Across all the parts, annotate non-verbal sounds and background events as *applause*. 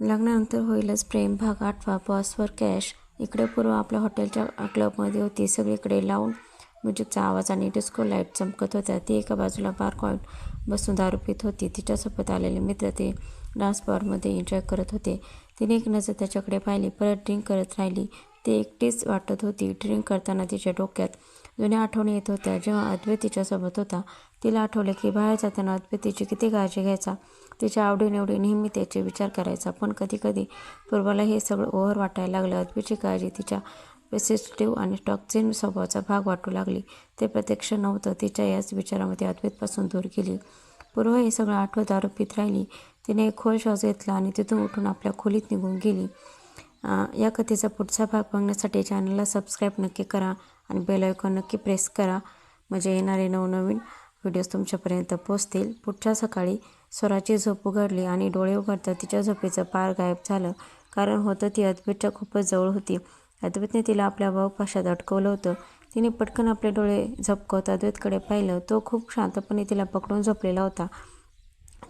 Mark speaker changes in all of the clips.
Speaker 1: लग्नानंतर होईलच प्रेम भाग आठवा बॉसवर कॅश इकडे पूर्व आपल्या हॉटेलच्या क्लबमध्ये होती. सगळीकडे लावून म्युझिकचा आवाज आणि डिस्को लाइट चमकत होत्या. ती एका बाजूला बार कॉईन बसून दारू पित होती. तिच्यासोबत आलेले मित्र ते डान्स बारमध्ये एन्जॉय करत होते. तिने एक नजर त्याच्याकडे पाहिली. परत ड्रिंक करत राहिली. ती एकटीच वाटत होती. ड्रिंक करताना तिच्या डोक्यात जुन्या आठवणी येत होत्या. जेव्हा अद्वैत तिच्यासोबत होता तिला आठवले की बाहेर जाताना अद्वैत तिची किती काळजी घ्यायचा. तिच्या आवडीनिवडी नेहमी त्याचे विचार करायचा. पण कधीकधी पूर्वाला हे सगळं ओव्हर वाटायला लागलं. अद्वैतची काळजी तिच्या पेसिस्टिव्ह आणि टॉक्झिन स्वभावाचा भाग वाटू लागली. ते प्रत्यक्ष नव्हतं. तिच्या याच विचारामध्ये अद्वैतपासून दूर गेली. पूर्व हे सगळं आठवत आरोपीत राहिली. तिने एक खोल श्वास घेतला आणि तिथून उठून आपल्या खोलीत निघून गेली. या कथेचा पुढचा भाग बघण्यासाठी चॅनलला सबस्क्राईब नक्की करा आणि बेल आयकॉन नक्की प्रेस करा. म्हणजे येणारे नवनवीन व्हिडिओज तुमच्यापर्यंत पोचतील पुढच्या सकाळी स्वराची झोप उघडली आणि डोळे उघडता तिच्या झोपेचं पार गायब झालं. कारण होतं ती अद्वैतच्या खूपच जवळ होती. अद्वैतने तिला आपल्या भाऊपाशात अडकवलं होतं. तिने पटकन आपले डोळे झपकवत अद्वैतकडे पाहिलं. तो खूप शांतपणे तिला पकडून झोपलेला होता.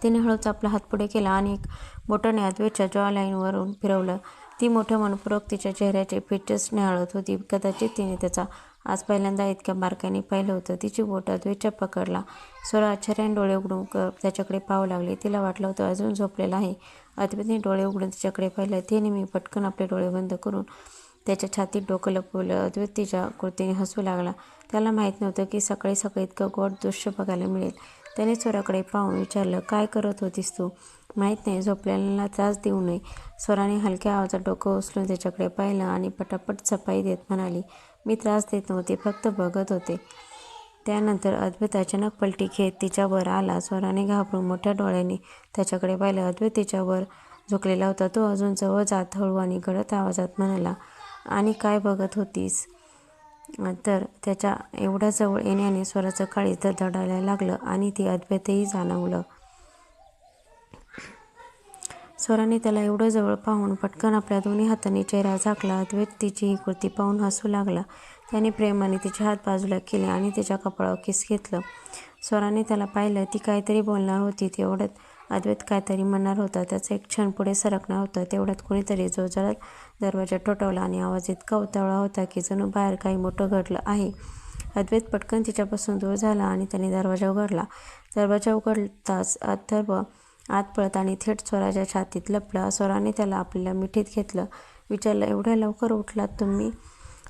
Speaker 1: तिने हळूच आपला हात पुढे केला आणि एक बोटाने अद्वैतच्या जॉ लाईनवरून फिरवलं. ती मोठ्या मनपूर्वक तिच्या चेहऱ्याचे फीचर्स निहाळत होती. कदाचित तिने त्याचा आज पहिल्यांदा इतक्या बारकाईने पाहिलं होतं. तिची बोट अद्वैतच्या पकडला. स्वरा आश्चर्याने डोळे उघडून त्याच्याकडे पाहू लागले. तिला वाटलं होतं अजून झोपलेलं आहे. अद्वैतने डोळे उघडून तिच्याकडे पाहिलं. तिने मी पटकन आपले डोळे बंद करून त्याच्या छातीत डोकं लपवलं. अद्वैत तिच्या हसू लागला. त्याला माहीत नव्हतं की सकाळी सकाळी इतकं गोड दृश्य बघायला मिळेल. त्याने स्वराकडे पाहून विचारलं काय करत होतीस तू? माहीत नाही झोपलेला त्रास देऊ नये. स्वराने हलक्या आवाजात डोकं उचलून त्याच्याकडे पाहिलं आणि पटापट सफाई देत म्हणाली मी त्रास देत नव्हते फक्त बघत होते. त्यानंतर अद्वैत अचानक पलटी घेत तिच्यावर आला. स्वराने घाबरून मोठ्या डोळ्याने त्याच्याकडे पाहिलं. अद्वैत तिच्यावर झोकलेला होता तो अजून जवळ जात हळू आणि गडत आवाजात म्हणाला आणि काय बघत होतीस? तर त्याच्या एवढ्या जवळ येण्याने स्वराचं काळी धडायला लागलं आणि ती अद्वैतही जाणवलं. स्वराने त्याला एवढं जवळ पाहून पटकन आपल्या दोन्ही हातांनी चेहरा झाकला. अद्वैत तिची ही कृती पाहून हसू लागला. त्याने प्रेमाने तिचे हात बाजूला केले आणि तिच्या कपाळावर किस घेतलं. स्वराने त्याला पाहिलं ती काहीतरी बोलणार होती. तेवढ्यात अद्वैत काहीतरी म्हणणार होता. त्याचं एक क्षण पुढे सरकणार होतं. तेवढ्यात कुणीतरी जोरजोरात दरवाजा टोटवला आणि आवाज इतका उतावळा होता की जणू बाहेर काही मोठं घडलं आहे. अद्वैत पटकन तिच्यापासून दूर झाला आणि त्याने दरवाजा उघडला. दरवाजा उघडताच अथर्व आत पळत आणि थेट स्वराच्या छातीत लपला. स्वराने त्याला आपल्याला मिठीत घेतलं. विचारलं एवढ्या लवकर उठलात तुम्ही?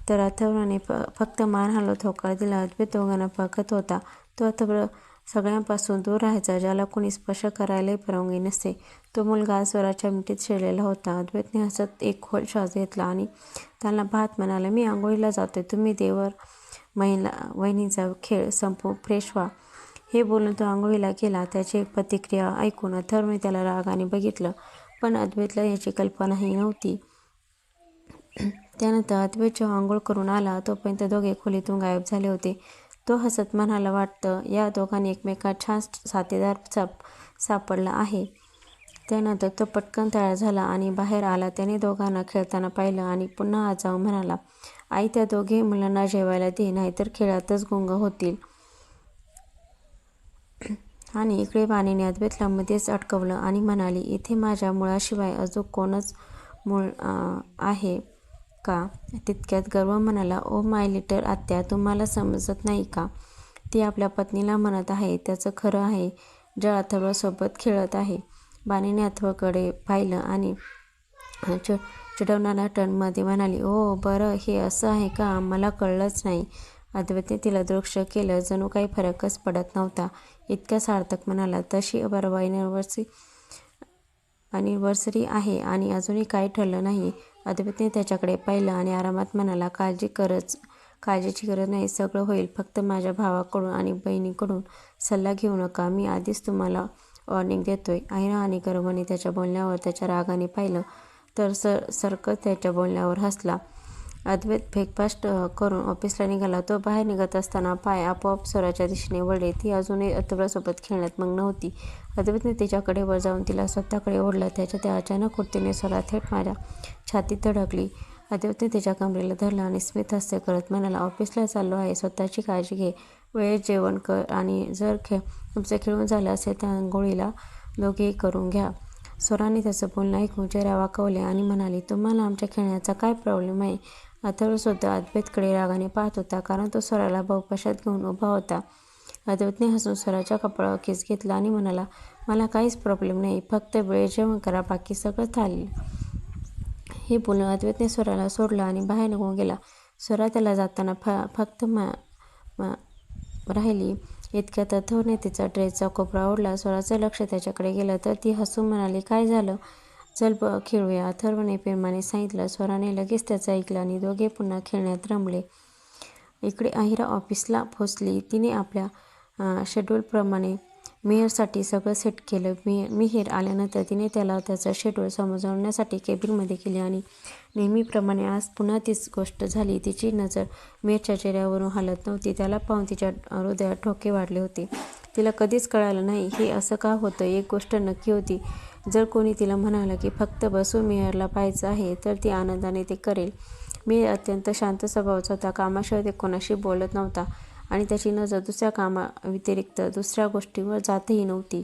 Speaker 1: तर अथर्वने फक्त मान हलवत होकार दिला. अद्वैत दोघांना बघत होता. तो अथर्व सगळ्यांपासून दूर राहायचा ज्याला कोणी स्पर्श करायलाही परवानगी नसते. तो मुलगा स्वराच्या मिठीत शिरलेला होता. अद्वैतने हसत एक खोल श्वास घेतला आणि त्याला भात म्हणाला मी आंघोळीला जातोय. तुम्ही देवर महिला वहिनीचा खेळ संपू फ्रेश व्हा. हे बोलून तो आंघोळीला गेला. त्याची प्रतिक्रिया ऐकून अथर्वने त्याला रागाने बघितलं पण अद्वैतला याची कल्पनाही नव्हती. त्यानंतर अद्वैत जेव्हा आंघोळ करून आला तोपर्यंत दोघे खोलीतून गायब झाले होते. तो हसत म्हणाला वाटतं या दोघांनी एकमेकात छान साथीदार साप सापडला आहे. त्यानंतर तो पटकन तयार झाला आणि बाहेर आला. त्याने दोघांना खेळताना पाहिलं आणि पुन्हा आज जाऊन म्हणाला आई त्या दोघे मुलांना जेवायला दे नाहीतर खेळातच गुंग होतील. आणि इकडे वाणीने अद्वैतला मध्येच अटकवलं आणि म्हणाली इथे माझ्या मुळाशिवाय अजून कोणच मूळ आहे. का? तितक्यात गर्व म्हणाला ओ माय लिटर आत्या तुम्हाला समजत नाही का? ती आपल्या पत्नीला म्हणत आहे त्याचं खरं आहे ज्या अथवासोबत खेळत आहे. बाणीने अथर्वकडे पाहिलं आणि च चिडवणाऱ्या टर्नमध्ये म्हणाली ओ बरं हे असं आहे का? मला कळलंच नाही. अद्वैतने तिला दृक्ष केलं जणू काही फरकच पडत नव्हता. इतक्या सार्थक म्हणाला तशी बरोबर युनिव्हर्सिटी अनिव्हर्सरी आहे आणि अजूनही काही ठरलं नाही. अधिपतीने त्याच्याकडे पाहिलं आणि आरामात म्हणाला काळजी करच काळजीची गरज नाही सगळं होईल. फक्त माझ्या भावाकडून आणि बहिणीकडून सल्ला घेऊ नका. मी आधीच तुम्हाला वॉर्निंग देतोय. आईरा आणि गर्वाने त्याच्या बोलण्यावर त्याच्या रागाने पाहिलं तर सर सरकत त्याच्या बोलण्यावर हसला. अद्वैत ब्रेकफास्ट करून ऑफिसला निघाला. तो बाहेर निघत असताना पाय आपोआप स्वराच्या दिशेने वळले. ती अजूनही अथर्वसोबत खेळण्यात मग नव्हती अद्वैतने तिच्याकडे वर जाऊन तिला स्वतःकडे ओढलं. त्याच्या त्या अचानक कुर्तीने स्वरा थेट माझ्या छातीत धडकली. अद्वैतने तिच्या कमरेला धरला आणि स्मित हास्य करत म्हणाला ऑफिसला चाललो आहे. स्वतःची काळजी घे. वेळेत जेवण कर आणि जर खे तुमचं खेळून झालं असेल तर आंघोळीला दोघेही करून घ्या. स्वराने त्याचं बोलणं ऐकून चेहरा वाकवले आणि म्हणाली तुम्हाला आमच्या खेळण्याचा काय प्रॉब्लेम आहे? अथर्वसुद्धा अद्वैतकडे रागाने पाहत होता कारण तो स्वराला बहुपाशात घेऊन उभा होता. अद्वैतने हसून स्वराच्या कपाळावर केस घेतला आणि म्हणाला मला काहीच प्रॉब्लेम नाही फक्त वेळ जेवण करा बाकी सगळं चालेल हे बोलून अद्वैतने स्वराला सोडलं आणि बाहेर निघून गेला. स्वरा त्याला जाताना फ फक्त मा मा राहिली. इतक्यात अथवने तिचा ड्रेसचा कोपरा ओढला. स्वराचं लक्ष त्याच्याकडे गेलं तर ती हसून म्हणाली काय झालं? चल ब खेळूया. अथर्वने प्रेमाने सांगितलं. स्वराने लगेच त्याचं ऐकलं आणि दोघे पुन्हा खेळण्यात रमले. इकडे अहिरा ऑफिसला पोचली तिने आपल्या शेड्यूलप्रमाणे मेहरसाठी सगळं सेट केलं. मी मिहीर आल्यानंतर तिने त्याला त्याचं शेड्यूल समजवण्यासाठी केबिनमध्ये केले आणि नेहमीप्रमाणे आज पुन्हा तीच गोष्ट झाली. तिची नजर मेहरच्या चेहऱ्यावरून हलत नव्हती. त्याला पाहून तिच्या हृदयात ठोके वाढले होते. तिला कधीच कळालं नाही. हे असं का होतं? एक गोष्ट नक्की होती. जर कोणी तिला म्हणालं की फक्त बसू मेहरला पाहायचं आहे तर ती आनंदाने ते करेल. मी अत्यंत शांत स्वभावाचा होता. कामाशिवाय ते कोणाशी बोलत नव्हता आणि त्याची नजर दुसऱ्या कामाव्यतिरिक्त दुसऱ्या गोष्टीवर जातही नव्हती.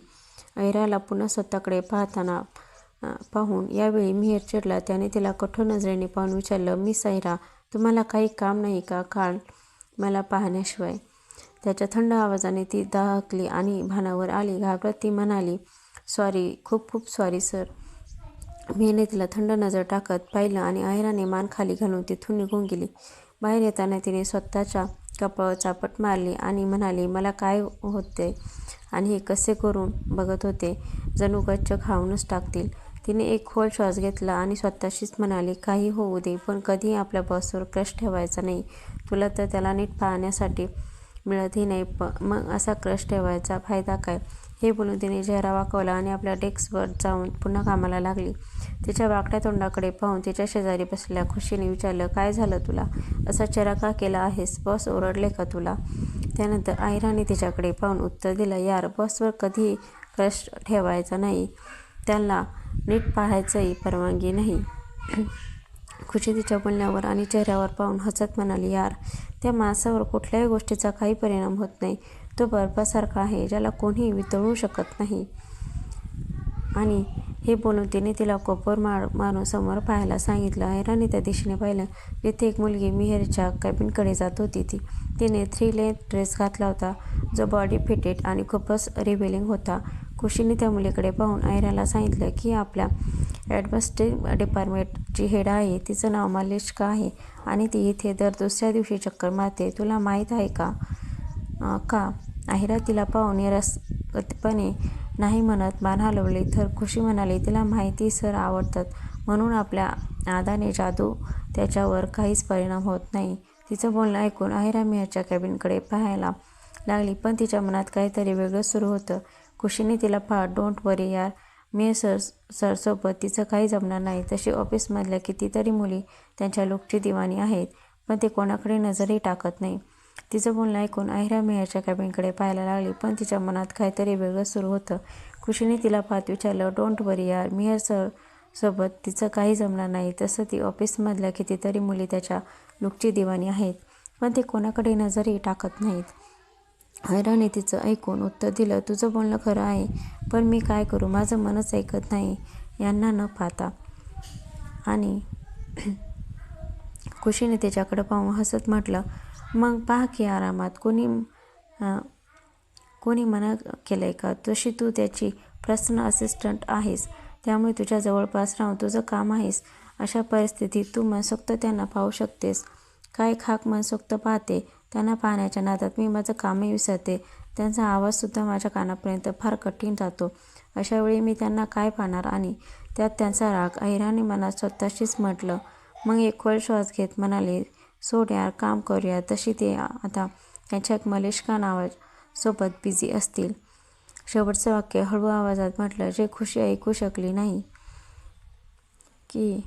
Speaker 1: ऐराला पुन्हा स्वतःकडे पाहताना पाहून यावेळी मिहीर चिडला. त्याने तिला कठोर नजरेने पाहून विचारलं मी सैरा तुम्हाला काही काम नाही का? काळ मला पाहण्याशिवाय त्याच्या थंड आवाजाने ती दाहकली आणि भानावर आली घाबरत ती म्हणाली सॉरी खूप खूप सॉरी सर मीने तिला थंड नजर टाकत पाहिलं आणि आयराने मान खाली घालून तिथून निघून गेली. बाहेर येताना तिने स्वतःच्या कपाळावर चापट मारली आणि म्हणाली मला काय होते आणि हे कसे करून बघत होते? जणू गच्च खाऊनच टाकतील. तिने एक खोल श्वास घेतला आणि स्वतःशीच म्हणाली काही होऊ दे पण कधीही आपल्या बॉसवर क्रश ठेवायचा नाही. तुला तर त्याला नीट पाहण्यासाठी मिळतही नाही. प मग असा क्रश ठेवायचा. फायदा काय? हे बोलून तिने चेहरा वाकवला आणि आपल्या डेस्कवर जाऊन पुन्हा कामाला लागली. तिच्या वाकड्या तोंडाकडे पाहून तिच्या शेजारी बसलेल्या खुशीने विचारलं काय झालं तुला? असा चेहरा का केला आहेस? बस ओरडले का तुला? त्यानंतर आयराने तिच्याकडे पाहून उत्तर दिलं यार बसवर कधी क्रश ठेवायचा नाही. त्यांना नीट पाहायचंही परवानगी नाही. खुशी तिच्या बोलण्यावर आणि चेहऱ्यावर पाहून हसत म्हणाली यार त्या माणसावर कुठल्याही गोष्टीचा काही परिणाम होत नाही. तो बर्फासारखा आहे ज्याला कोणीही वितळू शकत नाही. आणि हे बोलून तिने तिला कोपर मार मारून समोर पाहायला सांगितलं. हैराने त्या दिशेने पाहिलं. तिथे एक मुलगी मिहेरच्या कॅबिनकडे जात होती ती तिने थ्री लेंथ ड्रेस घातला होता. जो बॉडी फिटेड आणि खूपच रिबेलिंग होता. खुशीने त्या मुलीकडे पाहून आयराला सांगितलं की आपल्या ॲडमिनिस्ट्रेटिव्ह डिपार्टमेंटची हेड आहे. तिचं नाव मालिष्का आहे. आणि ती इथे दर दुसऱ्या दिवशी चक्कर मारते. तुला माहीत आहे का? का? आहिरा तिला पाहून निरसपणे नाही म्हणत मान हलवली. तर खुशी म्हणाली तिला माहिती सर आवडतात. म्हणून आपल्या आदाने जादू त्याच्यावर काहीच परिणाम होत नाही. तिचं बोलणं ऐकून आहिरा मियाच्या कॅबिनकडे पाहायला लागली पण तिच्या मनात काहीतरी वेगळं सुरू होतं. खुशीने तिला पहा डोंट वरी यार. मी सर सरसोबत तिचं काही जमणार नाही. तशी ऑफिसमधल्या कितीतरी मुली त्यांच्या लोकची दिवाणी आहेत पण ते कोणाकडे नजरही टाकत नाही. तिचं बोलणं ऐकून आहिरा मियाच्या कॅबिनकडे पाहायला लागली पण तिच्या मनात काहीतरी वेगळं सुरू होतं. खुशीने तिला पाहत विचारलं डोंट वरी यार मिहर सर सोबत तिचं काही जमणार नाही. तसं ती ऑफिसमधल्या कितीतरी मुली त्याच्या लुकची दिवाणी आहेत पण ते कोणाकडे नजरही टाकत नाहीत. हैराणी तिचं. ऐकून उत्तर दिलं तुझं बोलणं खरं आहे पण मी काय करू? माझं मनच ऐकत नाही. यांना न पाहता आणि *clears throat* खुशीने त्याच्याकडं पाहून हसत म्हटलं मग पहा की आरामात कोणी कोणी मना केलं आहे का? तशी तू त्याची पर्सनल असिस्टंट आहेस त्यामुळे तुझ्या जवळपास राहून तुझं काम आहेस. अशा परिस्थितीत तू मनसोक्त त्यांना पाहू शकतेस. काय खाक मनसोक्त पाहते त्यांना पाहण्याच्या नादात मी माझं कामही विसरते. त्यांचा आवाजसुद्धा माझ्या कानापर्यंत फार कठीण जातो. अशावेळी मी त्यांना काय पाहणार? आणि त्यात त्यांचा राग अहिराणी मनात स्वतःशीच म्हटलं मग एक खोल श्वास घेत म्हणाले सोड यार काम करूया तशी ते आता त्यांच्या एक मलिष्का नावासोबत बिझी असतील शेवटचं वाक्य हळू आवाजात म्हटलं जे खुशी ऐकू शकली नाही की